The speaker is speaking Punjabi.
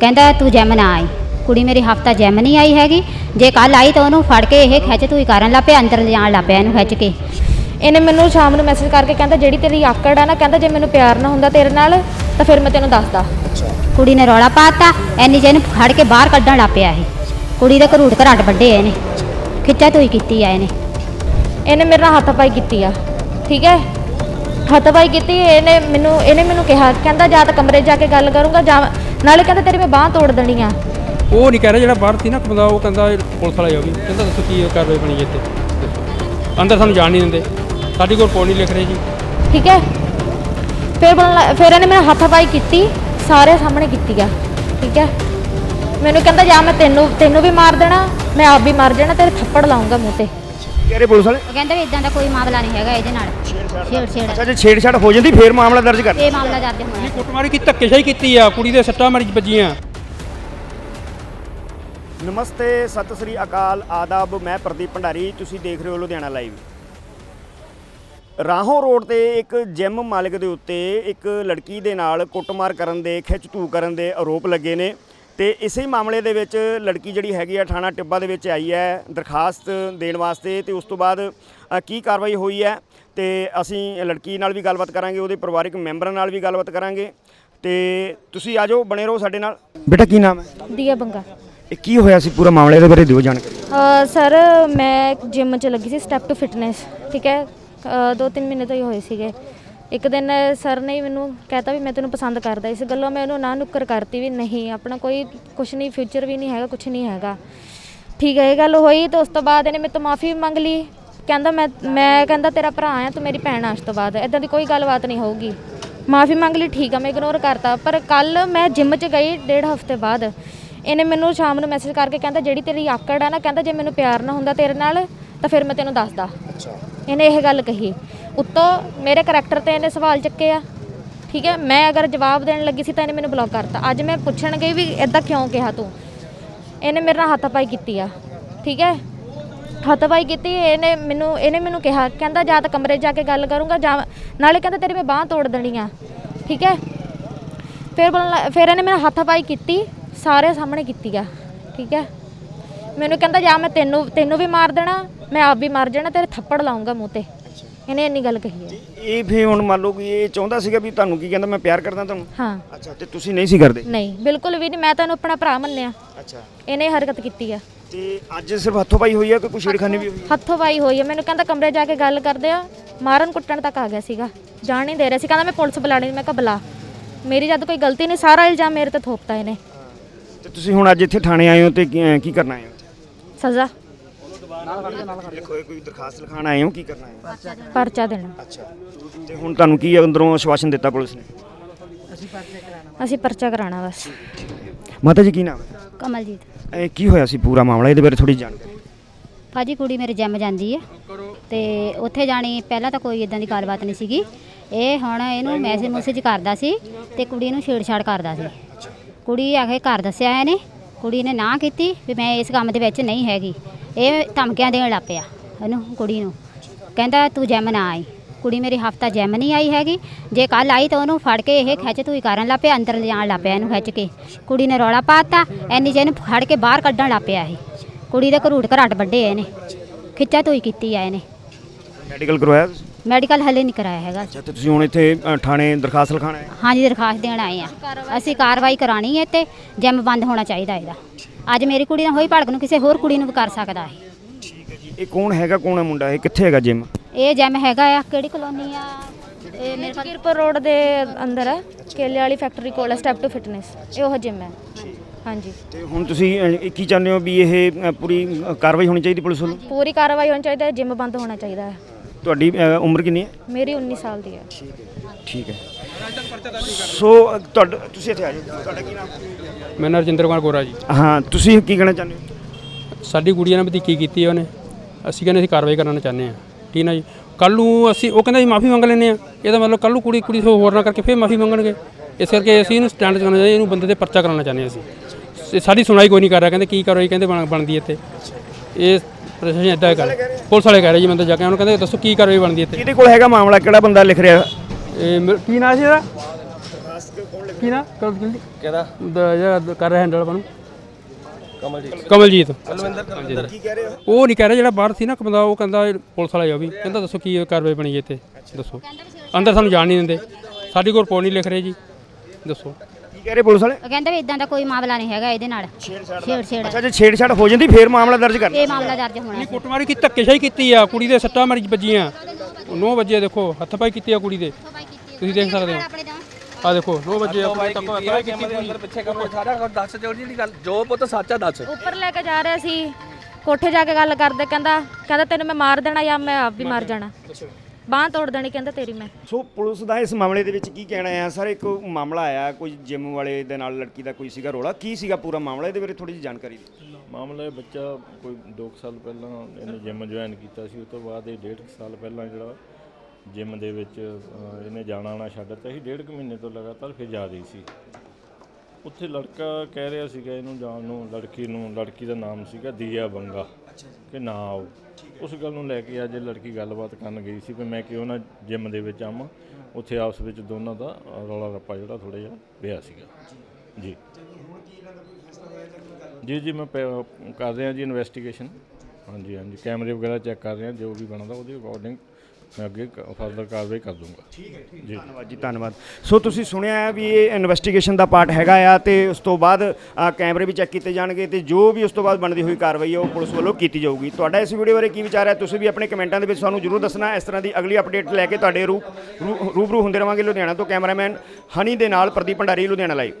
ਕਹਿੰਦਾ ਤੂੰ ਜਿਮ ਨਾ ਆਈ। ਕੁੜੀ ਮੇਰੀ ਹਫਤਾ ਜਿਮ ਨਹੀਂ ਆਈ ਹੈਗੀ। ਜੇ ਕੱਲ ਆਈ ਤਾਂ ਉਹਨੂੰ ਫੜ ਕੇ ਇਹ ਖਿੱਚ ਤੂੰ ਕਰਨ ਲੱਗ ਪਿਆ ਅੰਦਰ ਲਿਜਾਣ ਲੱਗ ਪਿਆ ਇਹਨੂੰ ਖਿੱਚ ਕੇ। ਇਹਨੇ ਮੈਨੂੰ ਸ਼ਾਮ ਨੂੰ ਮੈਸੇਜ ਕਰਕੇ ਕਹਿੰਦਾ ਜਿਹੜੀ ਤੇਰੀ ਆਕੜ ਆ ਨਾ ਕਹਿੰਦਾ ਜੇ ਮੈਨੂੰ ਪਿਆਰ ਨਾ ਹੁੰਦਾ ਤੇਰੇ ਨਾਲ ਤਾਂ ਫਿਰ ਮੈਂ ਤੈਨੂੰ ਦੱਸਦਾ। ਕੁੜੀ ਨੇ ਰੌਲਾ ਪਾਤਾ ਐਨੀ ਜਿਹਨੂੰ ਫੜ ਕੇ ਬਾਹਰ ਕੱਢਣ ਲੱਗ ਪਿਆ ਇਹ। ਕੁੜੀ ਦੇ ਘਰੂਟ ਘਰਾਟ ਵੱਡੇ ਇਹਨੇ। ਖਿੱਚਾ ਤੋਈ ਕੀਤੀ ਆ ਇਹਨੇ। ਇਹਨੇ ਮੇਰੇ ਨਾਲ ਹੱਥਾਪਾਈ ਕੀਤੀ ਆ। ਠੀਕ ਹੈ? ਹੱਥਾਪਾਈ ਕੀਤੀ ਇਹਨੇ ਮੈਨੂੰ ਇਹਨੇ ਮੈਨੂੰ ਕਿਹਾ ਕਹਿੰਦਾ ਜਾਂ ਤਾਂ ਕਮਰੇ ਜਾ ਕੇ ਗੱਲ ਕਰੂੰਗਾ ਜਾਂ ਨਾਲੇ ਕਹਿੰਦਾ ਤੇਰੀ ਮੈਂ ਬਾਹ ਤੋੜ ਦੇਣੀ ਆ। ਉਹ ਨਹੀਂ ਕਹਿ ਰਿਹਾ ਜਿਹੜਾ ਬਾਹਰ ਸੀ ਨਾ ਬੰਦਾ ਉਹ ਕਹਿੰਦਾ ਪੁਲਿਸ ਵਾਲਾ ਜਾਊਗੀ ਕਹਿੰਦਾ ਦੱਸੋ ਕੀ ਕਾਰਵਾਈ ਬਣੀ ਇੱਥੇ। ਦੱਸੋ। ਅੰਦਰ ਸਾਨੂੰ ਜਾਣ ਨਹੀਂ ਦਿੰਦੇ। ਸਾਡੀ ਕੋਲ ਰਿਪੋਰਟ ਨਹੀਂ ਲਿਖ ਰਹੇ ਜੀ। ਠੀਕ ਹੈ? ਫਿਰ ਬੋਲਣ ਲੱਗ- ਫਿਰ ਇਹਨੇ ਮੇਰੇ ਹੱਥਾਪਾਈ ਕੀਤੀ ਸਾਰੇ ਸਾਹਮਣੇ ਕੀਤੀ ਆ। ਠੀਕ ਹੈ? ਮੈਨੂੰ ਕਹਿੰਦਾ ਜਾਂ ਮੈਂ ਤੈਨੂੰ ਤੈਨੂੰ ਵੀ ਮਾਰ ਦੇਣਾ ਮੈਂ ਆਪ ਵੀ ਮਰ ਜਾਣਾ ਤੇਰੇ ਥੱਪੜ ਲਾਉਂਗਾ ਮੂੰਹ ਤੇ। ਕਹਿ ਰਹੇ ਪੁਲਿਸ ਵਾਲੇ? ਉਹ ਕਹਿੰਦਾ ਵੀ ਇਦਾਂ ਦਾ ਕੋਈ ਮਾਮਲਾ ਨਹੀਂ ਹੈਗਾ ਇਹਦੇ ਨਾਲ। ਛੇੜ ਛੇੜ। ਅੱਛਾ ਜੇ ਛੇੜਛਾੜ ਹੋ ਜਾਂਦੀ ਫੇਰ ਮਾਮਲਾ ਦਰਜ ਕਰ ਇਹ ਮਾਮਲਾ ਦਰਜ ਹੋਣਾ। ਨਹੀਂ ਕੁੱਟਮਾਰੀ ਕੀ ਧੱਕੇਸ਼ਾਹੀ ਕੀਤੀ ਆ? ਕੁੜੀ ਦੇ ਸੱਟਾਂ ਮਾਰੀ ਵੱਜੀਆਂ। ਨਮਸਤੇ ਸਤਿ ਸ੍ਰੀ ਅਕਾਲ ਆਦਾਬ ਮੈਂ ਪ੍ਰਦੀਪ ਭੰਡਾਰੀ। ਤੁਸੀਂ ਦੇਖ ਰਹੇ ਹੋ ਲੁਧਿਆਣਾ ਲਾਈਵ। ਰਾਹੋਂ ਰੋਡ ਤੇ ਇੱਕ ਜਿਮ ਮਾਲਕ ਦੇ ਉੱਤੇ ਇੱਕ ਲੜਕੀ ਦੇ ਨਾਲ ਕੁੱਟਮਾਰ ਕਰਨ ਦੇ ਖਿੱਚ ਧੂ ਕਰਨ ਦੇ ਆਰੋਪ ਲੱਗੇ ਨੇ। ਤੇ ਇਸੇ ਹੀ ਮਾਮਲੇ ਦੇ ਵਿੱਚ ਲੜਕੀ ਜਿਹੜੀ ਹੈਗੀ ਆ ਥਾਣਾ ਟਿੱਬਾ ਦੇ ਵਿੱਚ ਆਈ ਹੈ ਦਰਖਾਸਤ ਦੇਣ ਵਾਸਤੇ ਤੇ ਉਸ ਤੋਂ ਬਾਅਦ ਕੀ ਕਾਰਵਾਈ ਹੋਈ ਹੈ ਤੇ ਅਸੀਂ ਲੜਕੀ ਨਾਲ ਵੀ ਗੱਲਬਾਤ ਕਰਾਂਗੇ ਉਹਦੇ ਪਰਿਵਾਰਕ ਮੈਂਬਰਾਂ ਨਾਲ ਵੀ ਗੱਲਬਾਤ ਕਰਾਂਗੇ ਤੇ ਤੁਸੀਂ ਆਜੋ ਬਣੇ ਰਹੋ ਸਾਡੇ ਨਾਲ। ਬੇਟਾ ਕੀ ਨਾਮ ਹੈ? ਦੀਆ ਬੰਗਾ। ਇਹ ਕੀ ਹੋਇਆ ਸੀ ਪੂਰਾ ਮਾਮਲੇ ਦੇ ਬਾਰੇ ਦਿਓ ਜਾਣਕਾਰੀ। ਸਰ ਮੈਂ ਜਿਮ 'ਚ ਲੱਗੀ ਸੀ ਸਟੈਪ ਟੂ ਫਿਟਨੈਸ ਠੀਕ ਹੈ? ਅ, ਦੋ ਤਿੰਨ ਮਹੀਨੇ ਤੋਂ ਹੀ ਹੋਏ ਸੀਗੇ। ਇੱਕ ਦਿਨ ਸਰ ਨੇ ਮੈਨੂੰ ਕਹਿਤਾ ਵੀ ਮੈਂ ਤੈਨੂੰ ਪਸੰਦ ਕਰਦਾ, ਇਸ ਗੱਲੋਂ ਮੈਂ ਉਹਨੂੰ ਨਾ ਨੁੱਕਰ ਕਰਤੀ ਵੀ ਨਹੀਂ, ਆਪਣਾ ਕੋਈ ਕੁਛ ਨਹੀਂ ਫਿਊਚਰ ਵੀ ਨਹੀਂ ਹੈਗਾ, ਕੁਛ ਨਹੀਂ ਹੈਗਾ। ਠੀਕ ਹੈ, ਇਹ ਗੱਲ ਹੋਈ ਤੇ ਉਸ ਤੋਂ ਬਾਅਦ ਇਹਨੇ ਮੇਰੇ ਤੋਂ ਮਾਫੀ ਮੰਗ ਲਈ। ਕਹਿੰਦਾ ਮੈਂ ਮੈਂ ਕਹਿੰਦਾ ਤੇਰਾ ਭਰਾ ਆ, ਤੂੰ ਮੇਰੀ ਭੈਣ ਆ ਉਸ ਤੋਂ ਬਾਅਦ ਇਦਾਂ ਦੀ ਕੋਈ ਗੱਲਬਾਤ ਨਹੀਂ ਹੋਊਗੀ। ਮਾਫੀ ਮੰਗ ਲਈ, ਠੀਕ ਆ, ਮੈਂ ਇਗਨੋਰ ਕਰਤਾ। ਪਰ ਕੱਲ ਮੈਂ ਜਿਮ 'ਚ ਗਈ ਡੇਢ ਹਫ਼ਤੇ ਬਾਅਦ। ਇਹਨੇ ਮੈਨੂੰ ਸ਼ਾਮ ਨੂੰ ਮੈਸੇਜ ਕਰਕੇ ਕਹਿੰਦਾ, ਜਿਹੜੀ ਤੇਰੀ ਆਕੜ ਆ ਨਾ, ਕਹਿੰਦਾ ਜੇ ਮੈਨੂੰ ਪਿਆਰ ਨਾ ਹੁੰਦਾ ਤੇਰੇ ਨਾਲ, ਤਾਂ ਫਿਰ ਮੈਂ ਤੈਨੂੰ ਦੱਸਦਾ। ਇਹਨੇ ਇਹ ਗੱਲ ਕਹੀ। ਉੱਤੋਂ ਮੇਰੇ ਕਰੈਕਟਰ ਤੇ ਇਹਨੇ ਸਵਾਲ ਚੱਕੇ ਆ। ਠੀਕ ਹੈ, ਮੈਂ ਅਗਰ ਜਵਾਬ ਦੇਣ ਲੱਗੀ ਸੀ ਤਾਂ ਇਹਨੇ ਮੈਨੂੰ ਬਲੌਕ ਕਰਤਾ। ਅੱਜ ਮੈਂ ਪੁੱਛਣ ਗਈ ਵੀ ਇਦਾਂ ਕਿਉਂ ਕਿਹਾ ਤੂੰ? ਇਹਨੇ ਮੇਰੇ ਨਾਲ ਹੱਥਾਪਾਈ ਕੀਤੀ ਆ। ਠੀਕ ਹੈ, ਹੱਥਾਪਾਈ ਕੀਤੀ, ਇਹਨੇ ਮੈਨੂੰ ਇਹਨੇ ਮੈਨੂੰ ਕਿਹਾ, ਕਹਿੰਦਾ ਜਾਂ ਤਾਂ ਕਮਰੇ 'ਚ ਜਾ ਕੇ ਗੱਲ ਕਰੂੰਗਾ ਜਾਂ ਨਾਲੇ ਕਹਿੰਦਾ ਤੇਰੀ ਮੈਂ ਬਾਹ ਤੋੜ ਦੇਣੀ ਆ। ਠੀਕ ਹੈ, ਫਿਰ ਬੋਲਣ ਫਿਰ ਇਹਨੇ ਮੇਰੇ ਹੱਥਾਪਾਈ ਕੀਤੀ ਸਾਰੇ ਸਾਹਮਣੇ ਕੀਤੀ ਆ। ਠੀਕ ਹੈ ਮੈਨੂੰ ਕਹਿੰਦਾ ਜਾਂ ਮੈਂ ਤੈਨੂੰ ਤੈਨੂੰ ਵੀ ਮਾਰ ਦੇਣਾ ਮੈਂ ਆਪ ਵੀ ਮਰ ਜਾਣਾ ਤੇਰੇ ਥੱਪੜ ਲਾਉਂਗਾ ਮੂੰਹ ਤੇ। ਇਹਨੇ ਇੰਨੀ ਗੱਲ ਕਹੀ ਹੈ। ਇਹ ਫੇ ਹੁਣ ਮੰਨ ਲਓ ਕਿ ਇਹ ਚਾਹੁੰਦਾ ਸੀਗਾ ਵੀ ਤੁਹਾਨੂੰ ਕੀ ਕਹਿੰਦਾ ਮੈਂ ਪਿਆਰ ਕਰਦਾ ਤੁਹਾਨੂੰ? ਹਾਂ। ਅੱਛਾ ਤੇ ਤੁਸੀਂ ਨਹੀਂ ਸੀ ਕਰਦੇ? ਨਹੀਂ ਬਿਲਕੁਲ ਵੀ ਨਹੀਂ ਮੈਂ ਤੈਨੂੰ ਆਪਣਾ ਭਰਾ ਮੰਨਿਆ। ਅੱਛਾ। ਇਹਨੇ ਹਰਕਤ ਕੀਤੀ ਆ। ਤੇ ਅੱਜ ਸਿਰਫ ਹੱਥੋਂ ਪਾਈ ਹੋਈ ਹੈ ਕਿ ਕੋਈ ਛੇੜਖਾਨੀ ਵੀ ਹੋਈ ਹੈ ਹੱਥੋਂ ਪਾਈ ਹੋਈ ਹੈ ਮੈਨੂੰ ਕਹਿੰਦਾ ਕਮਰੇ ਜਾ ਕੇ ਗੱਲ ਕਰਦੇ ਆ। ਮਾਰਨ ਕੁੱਟਣ ਤੱਕ ਆ ਗਿਆ ਸੀਗਾ। ਜਾਣ ਨਹੀਂ ਦੇ ਰਿਹਾ ਸੀ। ਕਹਿੰਦਾ ਮੈਂ ਪੁਲਿਸ ਬੁਲਾਣੀ ਮੈਂ ਕਿਹਾ ਬੁਲਾ। ਮੇਰੀ ਜਦ ਕੋਈ ਗਲਤੀ ਨਹੀਂ ਸਾਰਾ ਇਲਜ਼ਾਮ ਮੇਰੇ ਤੇ ਥੋਪਤਾ ਇਹਨੇ। ਤੇ ਤੁਸੀਂ ਹੁਣ ਅੱਜ ਇੱਥੇ ਥਾਣੇ ਆਏ ਹੋ ਤੇ ਕੀ ਕੀ ਕਰਨਾ ਆਏ ਹੋ? ਸਜ਼ਾ। ਲਿਖੋ ਇਹ ਕੋਈ ਦਰਖਾਸਤ ਲਿਖਾਣ ਆਏ ਹੋ? ਕੀ ਕਰਨਾ ਆਏ ਹੋ? ਪਰਚਾ ਦੇਣਾ। ਅੱਛਾ। ਤੇ ਹੁਣ ਤੁਹਾਨੂੰ ਕੀ ਅੰਦਰੋਂ ਆਸ਼ਵਾਸਨ ਦਿੱਤਾ ਪੁਲਿਸ ਨੇ? ਅਸੀਂ ਪਰਚਾ ਕਰਾਣਾ ਬਸ। ਮਾਤਾ ਜੀ ਕੀ ਨਾਮ ਹੈ? ਕਮਲਜੀਤ। ਇਹ ਕੀ ਹੋਇਆ ਸੀ ਪੂਰਾ ਮਾਮਲਾ? ਇਹਦੇ ਬਾਰੇ ਥੋੜੀ ਜਾਣਕਾਰੀ ਭਾਜੀ ਕੁੜੀ ਮੇਰੇ ਜਿਮ ਜਾਂਦੀ ਹੈ। ਤੇ ਉੱਥੇ ਜਾਣੀ ਪਹਿਲਾਂ ਤਾਂ ਕੋਈ ਇਦਾਂ ਦੀ ਗੱਲਬਾਤ ਨਹੀਂ ਸੀਗੀ। ਇਹ ਹੁਣ ਇਹਨੂੰ ਮੈਸੇਜ ਮੈਸੇਜ ਕਰਦਾ ਸੀ ਤੇ ਕੁੜੀ ਨੂੰ ਛੇੜਛਾੜ ਕਰਦਾ ਸੀ। ਕੁੜੀ ਆ ਕੇ ਘਰ ਦੱਸਿਆ ਇਹਨੇ। ਕੁੜੀ ਨੇ ਨਾ ਕੀਤੀ ਵੀ ਮੈਂ ਇਸ ਕੰਮ ਦੇ ਵਿੱਚ ਨਹੀਂ ਹੈਗੀ। ਇਹ ਧਮਕੀਆਂ ਦੇਣ ਲੱਗ ਪਿਆ ਇਹਨੂੰ ਕੁੜੀ ਨੂੰ। ਕਹਿੰਦਾ, ਤੂੰ ਜੈਮ ਨਾ ਆਈ। ਕੁੜੀ ਮੇਰੀ ਹਫਤਾ ਜੈਮ ਨਹੀਂ ਆਈ ਹੈਗੀ। ਜੇ ਕੱਲ ਆਈ ਤਾਂ ਉਹਨੂੰ ਫੜ ਕੇ ਇਹ ਖਿੱਚ ਤੂੰ ਕਰਨ ਲੱਗ ਪਿਆ, ਅੰਦਰ ਲਿਜਾਣ ਲੱਗ ਪਿਆ ਇਹਨੂੰ ਖਿੱਚ ਕੇ। ਕੁੜੀ ਨੇ ਰੌਲਾ ਪਾਤਾ ਐਨੀ ਜਿਹਨੂੰ ਫੜ ਕੇ ਬਾਹਰ ਕੱਢਣ ਲੱਗ ਪਿਆ ਇਹ। ਕੁੜੀ ਦੇ ਘਰੂਟ ਘਰਾਟ ਵੱਡੇ ਇਹਨੇ। ਖਿੱਚਾ ਤੋਈ ਕੀਤੀ ਆ ਇਹਨੇ। ਮੈਡੀਕਲ ਕਰਵਾਇਆ ਤੁਸੀਂ? ਮੈਡੀਕਲ ਹਲੇ ਨਹੀਂ ਕਰਾਇਆ ਹੈਗਾ। ਅੱਛਾ ਤੇ ਤੁਸੀਂ ਹੁਣ ਇੱਥੇ ਅ, ਥਾਣੇ ਦਰਖਾਸਤ ਲਿਖਾਣ ਆਏ ਹਾਂਜੀ ਦਰਖਾਸਤ ਦੇਣ ਆਏ ਆ। ਅਸੀਂ ਕਾਰਵਾਈ ਕਰਾਣੀ ਹੈ ਤੇ ਜਿਮ ਬੰਦ ਹੋਣਾ ਚਾਹੀਦਾ ਇਹਦਾ। ਅੱਜ ਮੇਰੀ ਕੁੜੀ ਨਾਲ ਹੋਈ ਭੜਕ ਨੂੰ ਕਿਸੇ ਹੋਰ ਕੁੜੀ ਨੂੰ ਵੀ ਕਰ ਸਕਦਾ ਹੈ ਇਹ ਕੌਣ ਹੈਗਾ ਕੌਣ ਹੈ ਮੁੰਡਾ? ਇਹ ਕਿੱਥੇ ਹੈਗਾ ਜਿਮ? ਇਹ ਜਿਮ ਹੈਗਾ ਆ ਕਿਹੜੀ ਕਲੋਨੀ ਆ? ਇਹ ਮੇਰੇ ਕੋਲ ਕਿਰਪੁਰ ਰੋਡ ਦੇ ਅੰਦਰ ਹੈ ਕੇਲੇ ਵਾਲੀ ਫੈਕਟਰੀ ਕੋਲ ਹੈ ਸਟੈਪ ਟੂ ਫਿਟਨੈਸ ਇਹ ਉਹ ਜਿਮ ਹੈ। ਹਾਂਜੀ। ਤੇ ਹੁਣ ਤੁਸੀਂ ਅ, ਇਹ ਕੀ ਚਾਹੁੰਦੇ ਹੋ ਵੀ ਇਹ ਅ, ਪੂਰੀ ਅ, ਕਾਰਵਾਈ ਹੋਣੀ ਚਾਹੀਦੀ ਪੁਲਿਸ ਵੱਲੋਂ? ਪੂਰੀ ਕਾਰਵਾਈ ਹੋਣੀ ਚਾਹੀਦੀ ਹੈ ਜਿਮ ਬੰਦ ਹੋਣਾ ਚਾਹੀਦਾ ਹੈ। ਤੁਹਾਡੀ ਅ, ਉਮਰ ਕਿੰਨੀ ਹੈ? ਮੇਰੀ 19 ਸਾਲ ਦੀ ਹੈ। ਠੀਕ ਹੈ ਸੋ ਅ, ਤੁਹਾਡਾ ਤੁਸੀਂ ਇੱਥੇ ਆ ਜਾਓ। ਤੁਹਾਡਾ ਕੀ ਨਾਮ? ਮੈਂ ਨਾ ਰਜਿੰਦਰ ਕੁਮਾਰ ਗੋਰਾ ਜੀ। ਹਾਂ ਤੁਸੀਂ ਕੀ ਕਹਿਣਾ ਚਾਹੁੰਦੇ ਹੋ? ਸਾਡੀ ਗੁੜੀਆ ਨਾਲ ਕੀ ਕੀਤੀ ਹੈ ਉਹਨੇ। ਅਸੀਂ ਕਹਿੰਦੇ ਅਸੀਂ ਕਾਰਵਾਈ ਕਰਨਾ ਚਾਹੁੰਦੇ ਹਾਂ। ਠੀਕ ਨਾ ਜੀ? ਕੱਲ ਨੂੰ ਅਸੀਂ ਉਹ ਕਹਿੰਦਾ ਜੀ ਮਾਫੀ ਮੰਗ ਲੈਂਦੇ ਆ ਇਹਦਾ ਮਤਲਬ ਕੱਲ ਨੂੰ ਕੁੜੀ ਕੁੜੀ ਹੋਰ ਨਾ ਕਰਕੇ ਫਿਰ ਮਾਫੀ ਮੰਗਣਗੇ। ਇਸ ਕਰਕੇ ਅਸੀਂ ਇਹਨੂੰ ਸਟੈਂਡ ਕਰਨਾ ਚਾਹੁੰਦੇ ਇਹਨੂੰ ਬੰਦੇ ਤੇ ਪਰਚਾ ਕਰਾਉਣਾ ਚਾਹੁੰਦੇ ਹਾਂ ਅਸੀਂ। ਤੇ ਸਾਡੀ ਸੁਣਾਈ ਕੋਈ ਨਹੀਂ ਕਰ ਰਿਹਾ ਕਹਿੰਦੇ ਕੀ ਕਾਰਵਾਈ ਕਹਿੰਦੇ ਬਣ- ਬਣਦੀ ਇੱਥੇ। ਇਹ ਪ੍ਰਸ਼ਾਸਨ ਇਦਾਂ ਗੱਲ ਪੁਲਿਸ ਵਾਲੇ ਕਹਿ ਰਹੇ ਜੀ ਮੈਂ ਤਾਂ ਜਾ ਕੇ ਉਹਨੂੰ ਕਹਿੰਦੇ ਦੱਸੋ ਕੀ ਕਾਰਵਾਈ ਬਣਦੀ ਇੱਥੇ? ਕਿਹਦੇ ਕੋਲ ਹੈਗਾ ਮਾਮਲਾ? ਕਿਹੜਾ ਬੰਦਾ ਲਿਖ ਰਿਹਾ? ਇਹ ਮੇਰਾ- ਕੀ ਨਾਂ ਸੀ ਇਹਦਾ? ਕੀ ਨਾ? ਕਿਹਦਾ? ਜਿਹੜਾ ਕਰ ਰਿਹਾ ਹੈਂਡਲ ਆਪਾਂ ਨੂੰ। ਕਮਲਜੀਤ। ਕਮਲਜੀਤ। ਬਲਵਿੰਦਰ ਕਮਲਜੀਤ। ਕੀ ਕਹਿ ਰਹੇ ਹੋ? ਉਹ ਨਹੀਂ ਕਹਿ ਰਿਹਾ ਜਿਹੜਾ ਬਾਹਰ ਸੀ ਨਾ ਬੰਦਾ ਉਹ ਕਹਿੰਦਾ ਇਹ ਪੁਲਿਸ ਵਾਲਾ ਆ ਵੀ। ਕਹਿੰਦਾ ਦੱਸੋ ਕੀ ਕਾਰਵਾਈ ਬਣੀ ਹੈ ਇੱਥੇ? ਦੱਸੋ। ਅੰਦਰ ਸਾਨੂੰ ਜਾਣ ਨਹੀਂ ਦਿੰਦੇ। ਸਾਡੀ ਕੋਲ ਰਿਪੋਰਟ ਨਹੀਂ ਲਿਖ ਰਹੇ ਜੀ। ਦੱਸੋ। ਕਹਿ ਰਹੇ ਪੁਲਿਸ ਵਾਲੇ? ਉਹ ਕਹਿੰਦੇ ਵੀ ਇਦਾਂ ਦਾ ਕੋਈ ਮਾਮਲਾ ਨਹੀਂ ਹੈਗਾ ਇਹਦੇ ਨਾਲ। ਛੇੜ ਛੇੜ ਅੱਛਾ ਜੇ ਛੇੜਛਾੜ ਹੋ ਜਾਂਦੀ ਫੇਰ ਮਾਮਲਾ ਦਰਜ ਕਰਨਾ। ਇਹ ਮਾਮਲਾ ਦਰਜ ਹੋਣਾ। ਨਹੀਂ ਕੁੱਟਮਾਰੀ ਕੀ ਧੱਕੇਸ਼ਾਹੀ ਕੀਤੀ ਆ ਕੁੜੀ ਦੇ ਸੱਟਾਂ ਮਾਰੀ ਵੱਜੀਆਂ। 9 ਵਜੇ ਦੇਖੋ ਹੱਥ ਪਾਈ ਕੀਤੀ ਆ ਕੁੜੀ ਦੇ। ਤੁਸੀਂ ਦੇਖ ਸਕਦੇ ਹੋ। ਆ ਦੇਖੋ 9 ਵਜੇ ਆ ਕੁੜੀ ਤੱਕ ਹੱਥ ਕੀਤੀ ਅੰਦਰ ਪਿੱਛੇ ਕੰਮ ਸਾਰਾ ਦੱਸ ਜੋ ਜਿਹੜੀ ਗੱਲ ਜੋ ਪੁੱਤ ਸੱਚ ਦੱਸ। ਉੱਪਰ ਲੈ ਕੇ ਜਾ ਰਿਹਾ ਸੀ ਕੋਠੇ ਜਾ ਕੇ ਗੱਲ ਕਰਦੇ ਕਹਿੰਦਾ ਕਹਿੰਦਾ ਤੈਨੂੰ ਮੈਂ ਮਾਰ ਦੇਣਾ ਜਾਂ ਮੈਂ ਆਪ ਵੀ ਮਰ ਜਾਣਾ। ਬਾਂਹ ਤੋੜ ਦੇਣੀ ਕਹਿੰਦਾ ਤੇਰੀ ਮੈਂ। ਸੋ ਪੁਲਿਸ ਦਾ ਇਸ ਮਾਮਲੇ ਦੇ ਵਿੱਚ ਕੀ ਕਹਿਣਾ ਹੈ? ਸਰ ਇੱਕ ਮਾਮਲਾ ਆਇਆ ਕੋਈ ਜਿਮ ਵਾਲੇ ਦੇ ਨਾਲ ਲੜਕੀ ਦਾ ਕੋਈ ਸੀਗਾ ਰੋਲਾ। ਕੀ ਸੀਗਾ ਪੂਰਾ ਮਾਮਲਾ? ਇਹਦੇ ਬਾਰੇ ਥੋੜੀ ਜਿਹੀ ਜਾਣਕਾਰੀ ਦਿਓ। ਮਾਮਲਾ ਇਹ ਬੱਚਾ ਕੋਈ 2 ਸਾਲ ਪਹਿਲਾਂ ਇਹਨੇ ਜਿਮ ਜੁਆਇਨ ਕੀਤਾ ਸੀ। ਉਸ ਤੋਂ ਬਾਅਦ ਇਹ 1.5 ਸਾਲ ਪਹਿਲਾਂ ਜਿਹੜਾ ਜਿਮ ਦੇ ਵਿੱਚ ਇਹਨੇ ਜਾਣਾ ਆਉਣਾ ਛੱਡ ਦਿੱਤਾ ਸੀ। ਡੇਢ ਕੁ ਮਹੀਨੇ ਤੋਂ ਲਗਾਤਾਰ ਫਿਰ ਜਾ ਰਹੀ ਸੀ। ਉੱਥੇ ਲੜਕਾ ਕਹਿ ਰਿਹਾ ਸੀਗਾ ਇਹਨੂੰ ਜਾਣ ਨੂੰ ਲੜਕੀ ਨੂੰ ਲੜਕੀ ਦਾ ਨਾਮ ਸੀਗਾ ਦੀਆ ਬੰਗਾ। ਕਿ ਨਾ ਆਓ। ਉਸ ਗੱਲ ਨੂੰ ਲੈ ਕੇ ਅੱਜ ਇਹ ਲੜਕੀ ਗੱਲਬਾਤ ਕਰਨ ਗਈ ਸੀ ਵੀ ਮੈਂ ਕਿਉਂ ਨਾ ਜਿਮ ਦੇ ਵਿੱਚ ਆਵਾਂ। ਉੱਥੇ ਆਪਸ ਵਿੱਚ ਦੋਨਾਂ ਦਾ ਰੌਲਾ ਰੱਪਾ ਜਿਹੜਾ ਥੋੜਾ ਜਿਹਾ ਪਿਆ ਸੀਗਾ। ਜੀ। ਜੀ। ਜੀ ਮੈਂ ਪ- ਕਰ ਰਿਹਾ ਜੀ ਇਨਵੈਸਟੀਗੇਸ਼ਨ ਹਾਂਜੀ ਹਾਂਜੀ। ਕੈਮਰੇ ਵਗੈਰਾ ਚੈੱਕ ਕਰ ਰਿਹਾ ਜੋ ਵੀ ਬਣਦਾ ਉਹਦੇ ਅਕੋਰਡਿੰਗ ਮੈਂ ਅੱਗੇ ਫਰਦਰ ਕਾਰਵਾਈ ਕਰ ਦੂੰਗਾ। ਠੀਕ ਹੈ ਜੀ। ਧੰਨਵਾਦ ਜੀ ਧੰਨਵਾਦ। ਸੋ ਤੁਸੀਂ ਸੁਣਿਆ ਹੈ ਵੀ ਇਹ ਇਨਵੈਸਟੀਗੇਸ਼ਨ ਦਾ ਪਾਰਟ ਹੈਗਾ ਆ ਤੇ ਉਸ ਤੋਂ ਬਾਅਦ ਅ, ਕੈਮਰੇ ਵੀ ਚੈੱਕ ਕੀਤੇ ਜਾਣਗੇ ਤੇ ਜੋ ਵੀ ਉਸ ਤੋਂ ਬਾਅਦ ਬਣਦੀ ਹੋਈ ਕਾਰਵਾਈ ਹੈ ਉਹ ਪੁਲਿਸ ਵੱਲੋਂ ਕੀਤੀ ਜਾਊਗੀ। ਤੁਹਾਡਾ ਇਸ ਵੀਡੀਓ ਬਾਰੇ ਕੀ ਵਿਚਾਰ ਹੈ? ਤੁਸੀਂ ਵੀ ਆਪਣੇ ਕਮੈਂਟਾਂ ਦੇ ਵਿੱਚ ਸਾਨੂੰ ਜਰੂਰ ਦੱਸਣਾ। ਇਸ ਤਰ੍ਹਾਂ ਦੀ ਅਗਲੀ ਅਪਡੇਟ ਲੈ ਕੇ ਤੁਹਾਡੇ ਰੂ ਰੂ- ਰੂਬਰੂ ਹੁੰਦੇ ਰਵਾਂਗੇ ਲੁਧਿਆਣਾ ਤੋਂ ਕੈਮਰਾਮੈਨ ਹਨੀ ਦੇ ਨਾਲ ਪ੍ਰਦੀਪ ਭੰਡਾਰੀ ਲੁਧਿਆਣਾ ਲਾਈਵ